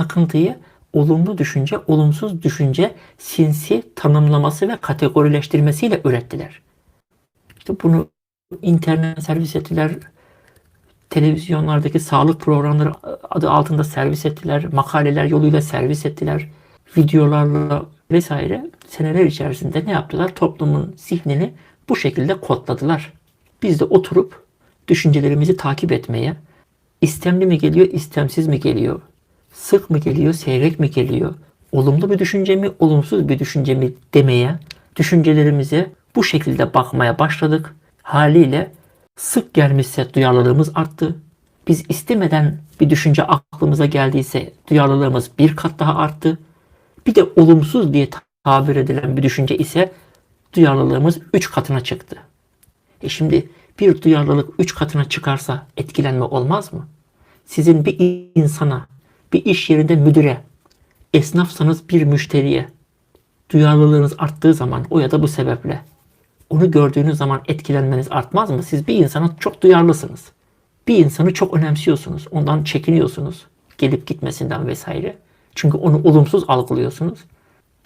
takıntıyı olumlu düşünce, olumsuz düşünce sinsi tanımlaması ve kategorileştirmesiyle ürettiler. İşte bunu internet servis ettiler, televizyonlardaki sağlık programları adı altında servis ettiler, makaleler yoluyla servis ettiler, videolarla vesaire seneler içerisinde ne yaptılar? Toplumun zihnini bu şekilde kodladılar. Biz de oturup düşüncelerimizi takip etmeye, istemli mi geliyor, istemsiz mi geliyor, sık mı geliyor, seyrek mi geliyor, olumlu bir düşünce mi, olumsuz bir düşünce mi demeye, düşüncelerimize bu şekilde bakmaya başladık. Haliyle sık gelmişse duyarlılığımız arttı. Biz istemeden bir düşünce aklımıza geldiyse duyarlılığımız bir kat daha arttı. Bir de olumsuz diye tabir edilen bir düşünce ise duyarlılığımız 3 katına çıktı. E şimdi bir duyarlılık 3 katına çıkarsa etkilenme olmaz mı? Sizin bir insana, bir iş yerinde müdüre, esnafsanız bir müşteriye duyarlılığınız arttığı zaman o ya da bu sebeple onu gördüğünüz zaman etkilenmeniz artmaz mı? Siz bir insana çok duyarlısınız. Bir insanı çok önemsiyorsunuz. Ondan çekiniyorsunuz. Gelip gitmesinden vesaire. Çünkü onu olumsuz algılıyorsunuz.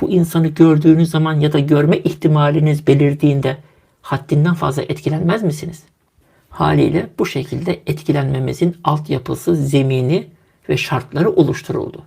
Bu insanı gördüğünüz zaman ya da görme ihtimaliniz belirdiğinde haddinden fazla etkilenmez misiniz? Haliyle bu şekilde etkilenmemizin altyapısı, zemini ve şartları oluşturuldu.